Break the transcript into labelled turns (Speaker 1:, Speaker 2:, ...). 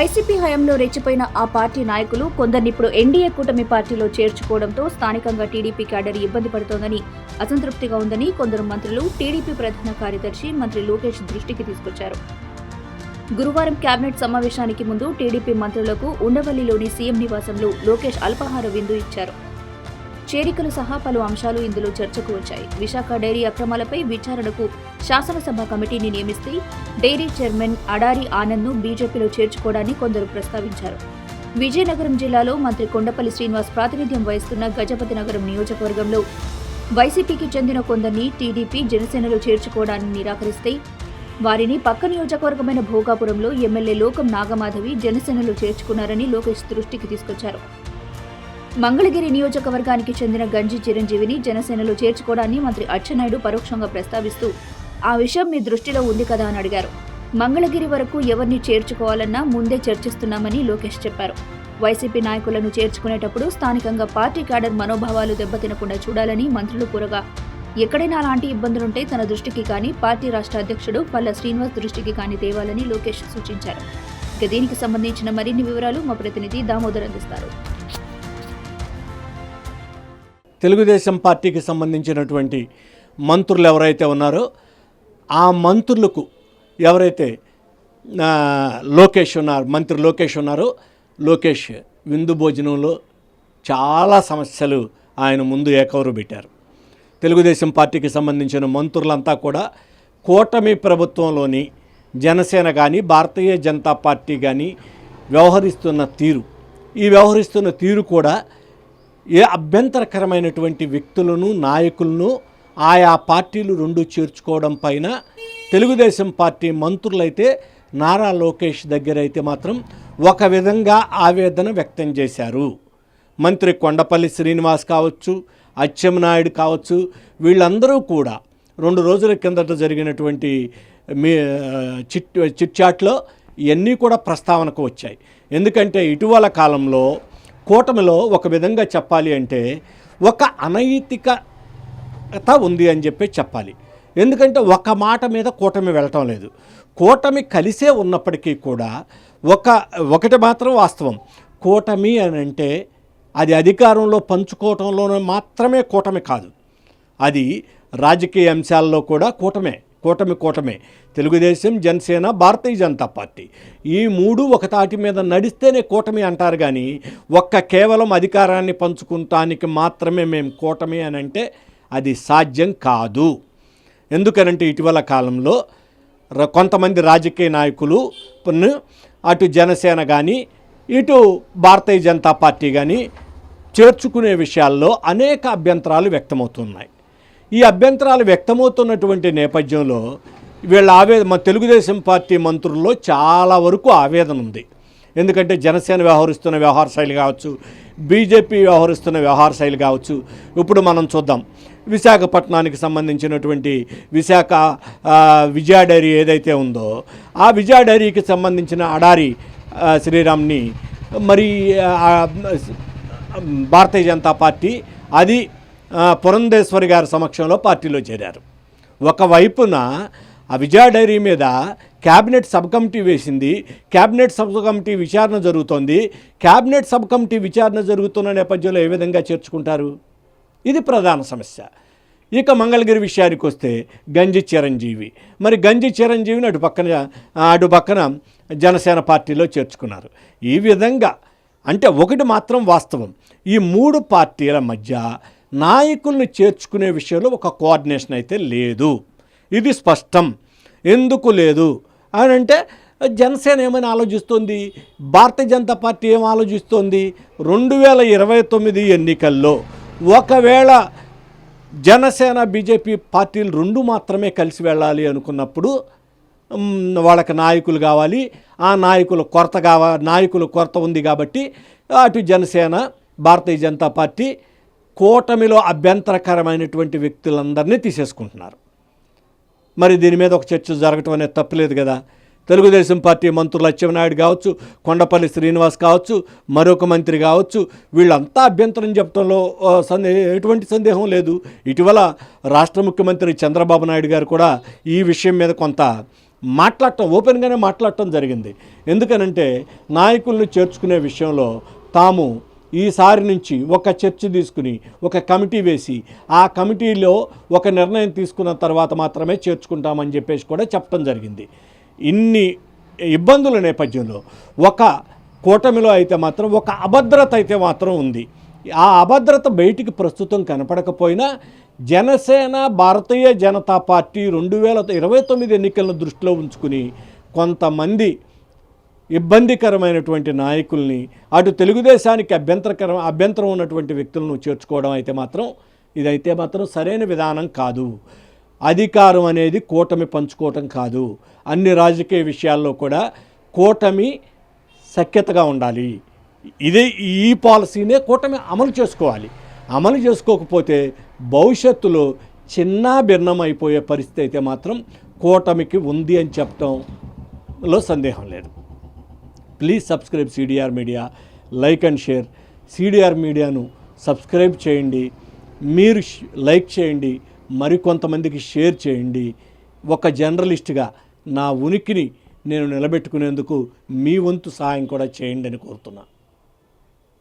Speaker 1: YCP హయాంలో రెచ్చిపోయిన ఆ party నాయకులు కొందరిని ఇప్పుడు ఎన్డీఏ కూటమి పార్టీలో చేర్చుకోవడంతో స్థానికంగా టీడీపీ క్యాడర్ ఇబ్బంది పడుతోందని అసంతృప్తిగా ఉందని కొందరు మంత్రులు టీడీపీ ప్రధాన కార్యదర్శి మంత్రి లోకేష్ దృష్టికి తీసుకొచ్చారు. గురువారం కేబినెట్ సమావేశానికి ముందు టీడీపీ మంత్రులకు ఉండవల్లిలోని సీఎం నివాసంలో లోకేష్ అల్పాహార విందు ఇచ్చారు. చేరికలు సహా పలు అంశాలు ఇందులో చర్చకు వచ్చాయి. విశాఖ డైరీ అక్రమాలపై విచారణకు శాసనసభ కమిటీని నియమిస్తే డైరీ చైర్మన్ అడారి ఆనంద్ను బీజేపీలో చేర్చుకోవడాన్ని కొందరు ప్రస్తావించారు. విజయనగరం జిల్లాలో మంత్రి కొండపల్లి శ్రీనివాస్ ప్రాతినిధ్యం వహిస్తున్న గజపతి నగరం నియోజకవర్గంలో వైసీపీకి చెందిన కొందరిని టీడీపీ జనసేనలో చేర్చుకోవడాన్ని నిరాకరిస్తే వారిని పక్క నియోజకవర్గమైన భోగాపురంలో ఎమ్మెల్యే లోకం నాగమాధవి జనసేనలో చేర్చుకున్నారని లోకేష్ దృష్టికి తీసుకొచ్చారు. మంగళగిరి నియోజకవర్గానికి చెందిన గంజి చిరంజీవిని జనసేనలో చేర్చుకోవడాన్ని మంత్రి అచ్చెన్నాయుడు పరోక్షంగా ప్రస్తావిస్తూ ఆ విషయం మీ దృష్టిలో ఉంది కదా అని అడిగారు. మంగళగిరి వరకు ఎవరిని చేర్చుకోవాలన్నా ముందే చర్చిస్తున్నామని లోకేష్ చెప్పారు. వైసీపీ నాయకులను చేర్చుకునేటప్పుడు స్థానికంగా పార్టీ క్యాడర్ మనోభావాలు దెబ్బతినకుండా చూడాలని మంత్రులు కోరగా ఎక్కడైనా అలాంటి ఇబ్బందులుంటే తన దృష్టికి కానీ పార్టీ రాష్ట్ర అధ్యక్షుడు పల్ల శ్రీనివాస్ దృష్టికి కానీ తేవాలని లోకేష్ సూచించారు. ఇక దీనికి సంబంధించిన మరిన్ని వివరాలు మా ప్రతినిధి దామోదర్ అందిస్తారు.
Speaker 2: తెలుగుదేశం పార్టీకి సంబంధించినటువంటి మంత్రులు ఎవరైతే ఉన్నారో ఆ మంత్రులకు ఎవరైతే లోకేష్ ఉన్నారు మంత్రి లోకేష్ ఉన్నారో లోకేష్ విందు భోజనంలో చాలా సమస్యలు ఆయన ముందు ఏకవరు పెట్టారు. తెలుగుదేశం పార్టీకి సంబంధించిన మంత్రులంతా కూడా కూటమి ప్రభుత్వంలోని జనసేన కానీ భారతీయ జనతా పార్టీ కానీ వ్యవహరిస్తున్న తీరు. ఈ వ్యవహరిస్తున్న తీరు కూడా ఏ అభ్యంతరకరమైనటువంటి వ్యక్తులను నాయకులను ఆయా పార్టీలు రెండు చేర్చుకోవడం పైన తెలుగుదేశం పార్టీ మంత్రులైతే నారా లోకేష్ దగ్గర అయితే మాత్రం ఒక విధంగా ఆవేదన వ్యక్తం చేశారు. మంత్రి కొండపల్లి శ్రీనివాస్ కావచ్చు అచ్చెంనాయుడు కావచ్చు వీళ్ళందరూ కూడా రెండు రోజుల కిందట జరిగినటువంటి మీ చిట్ చిట్చాట్లో ఇవన్నీ కూడా ప్రస్తావనకు వచ్చాయి. ఎందుకంటే ఇటీవల కాలంలో కూటమిలో ఒక విధంగా చెప్పాలి అంటే ఒక అనైతికత ఉంది అని చెప్పి చెప్పాలి. ఎందుకంటే ఒక మాట మీద కూటమి వెళ్ళటం లేదు. కూటమి కలిసే ఉన్నప్పటికీ కూడా ఒక ఒకటి మాత్రం వాస్తవం. కూటమి అని అంటే అది అధికారంలో పంచుకోవటంలోనే మాత్రమే కూటమి కాదు. అది రాజకీయ అంశాల్లో కూడా కూటమే. కూటమి కూటమి. తెలుగుదేశం జనసేన భారతీయ జనతా పార్టీ. ఈ మూడు ఒక తాటి మీద నడిస్తేనే కూటమి అంటారు కానీ ఒక్క కేవలం అధికారాన్ని పంచుకుంటానికి మాత్రమే మేము కూటమి అని అంటే అది సాధ్యం కాదు. ఎందుకనంటే ఇటీవల కాలంలో కొంతమంది రాజకీయ నాయకులు పన్ను అటు జనసేన కానీ ఇటు భారతీయ జనతా పార్టీ కానీ చేర్చుకునే విషయాల్లో అనేక అభ్యంతరాలు వ్యక్తమవుతున్నాయి. ఈ అభ్యంతరాలు వ్యక్తమవుతున్నటువంటి నేపథ్యంలో వీళ్ళ ఆవేద మా తెలుగుదేశం పార్టీ మంత్రుల్లో చాలా వరకు ఆవేదన ఉంది. ఎందుకంటే జనసేన వ్యవహరిస్తున్న వ్యవహార శైలి కావచ్చు బీజేపీ వ్యవహరిస్తున్న వ్యవహార శైలి కావచ్చు ఇప్పుడు మనం చూద్దాం. విశాఖపట్నానికి సంబంధించినటువంటి విశాఖ ఆ, విజయ డైరీ ఏదైతే ఉందో ఆ విజయ డైరీకి సంబంధించిన అడారి శ్రీరామ్ని మరి భారతీయ జనతా పార్టీ అది పురంధేశ్వరి గారి సమక్షంలో పార్టీలో చేరారు. ఒకవైపున ఆ విజయ డైరీ మీద క్యాబినెట్ సబ్ కమిటీ వేసింది. క్యాబినెట్ సబ్ కమిటీ విచారణ జరుగుతోంది. క్యాబినెట్ సబ్ కమిటీ విచారణ జరుగుతున్న నేపథ్యంలో ఏ విధంగా చేర్చుకుంటారు? ఇది ప్రధాన సమస్య. ఇక మంగళగిరి విషయానికి వస్తే గంజి చిరంజీవి. మరి గంజి చిరంజీవిని అటు పక్కన అటు పక్కన జనసేన పార్టీలో చేర్చుకున్నారు. ఈ విధంగా అంటే ఒకటి మాత్రం వాస్తవం. ఈ మూడు పార్టీల మధ్య నాయకుల్ని చేర్చుకునే విషయంలో ఒక కోఆర్డినేషన్ అయితే లేదు. ఇది స్పష్టం. ఎందుకు లేదు? అని అంటే జనసేన ఏమైనా ఆలోచిస్తుంది? భారతీయ జనతా పార్టీ ఏం ఆలోచిస్తోంది? రెండు వేల ఇరవై తొమ్మిది ఎన్నికల్లో ఒకవేళ జనసేన బీజేపీ పార్టీలు రెండు మాత్రమే కలిసి వెళ్ళాలి అనుకున్నప్పుడు వాళ్ళకి నాయకులు కావాలి. ఆ నాయకుల కొరత కావా నాయకుల కొరత ఉంది కాబట్టి అటు జనసేన భారతీయ జనతా పార్టీ కూటమిలో అభ్యంతరకరమైనటువంటి వ్యక్తులందరినీ తీసేసుకుంటున్నారు. మరి దీని మీద ఒక చర్చ జరగటం అనేది తప్పులేదు కదా. తెలుగుదేశం పార్టీ మంత్రులు అచ్చెన్నాయుడు కావచ్చు కొండపల్లి శ్రీనివాస్ కావచ్చు మరొక మంత్రి కావచ్చు వీళ్ళంతా అభ్యంతరం చెప్పడంలో సందే ఎటువంటి సందేహం లేదు. ఇటీవల రాష్ట్ర ముఖ్యమంత్రి చంద్రబాబు నాయుడు గారు కూడా ఈ విషయం మీద కొంత మాట్లాడటం ఓపెన్గానే మాట్లాడటం జరిగింది. ఎందుకనంటే నాయకుల్ని చేర్చుకునే విషయంలో తాము ఈసారి నుంచి ఒక చర్చ తీసుకుని ఒక కమిటీ వేసి ఆ కమిటీలో ఒక నిర్ణయం తీసుకున్న తర్వాత మాత్రమే చేర్చుకుంటామని చెప్పేసి కూడా చెప్పడం జరిగింది. ఇన్ని ఇబ్బందుల నేపథ్యంలో ఒక కూటమిలో అయితే మాత్రం ఒక అభద్రత అయితే మాత్రం ఉంది. ఆ అభద్రత బయటికి ప్రస్తుతం కనపడకపోయినా జనసేన భారతీయ జనతా పార్టీ రెండు వేల ఇరవై తొమ్మిది ఎన్నికలను దృష్టిలో ఉంచుకుని కొంతమంది ఇబ్బందికరమైనటువంటి నాయకుల్ని అటు తెలుగుదేశానికి అభ్యంతరకరం అభ్యంతరం ఉన్నటువంటి వ్యక్తులను చేర్చుకోవడం అయితే మాత్రం ఇదైతే మాత్రం సరైన విధానం కాదు. అధికారం అనేది కూటమి పంచుకోవటం కాదు. అన్ని రాజకీయ విషయాల్లో కూడా కూటమి సఖ్యతగా ఉండాలి. ఇదే ఈ పాలసీనే కూటమి అమలు చేసుకోవాలి. అమలు చేసుకోకపోతే భవిష్యత్తులో చిన్న భిన్నమైపోయే అయిపోయే పరిస్థితి అయితే మాత్రం కూటమికి ఉంది అని చెప్పడంలో సందేహం లేదు. Please subscribe CDR media like and share. CDR మీడియాను సబ్స్క్రైబ్ చేయండి మీరు లైక్ చేయండి మరికొంతమందికి షేర్ చేయండి. ఒక జర్నలిస్ట్గా నా ఉనికిని నేను నిలబెట్టుకునేందుకు మీ వంతు సహాయం కూడా చేయండి అని కోరుతున్నాను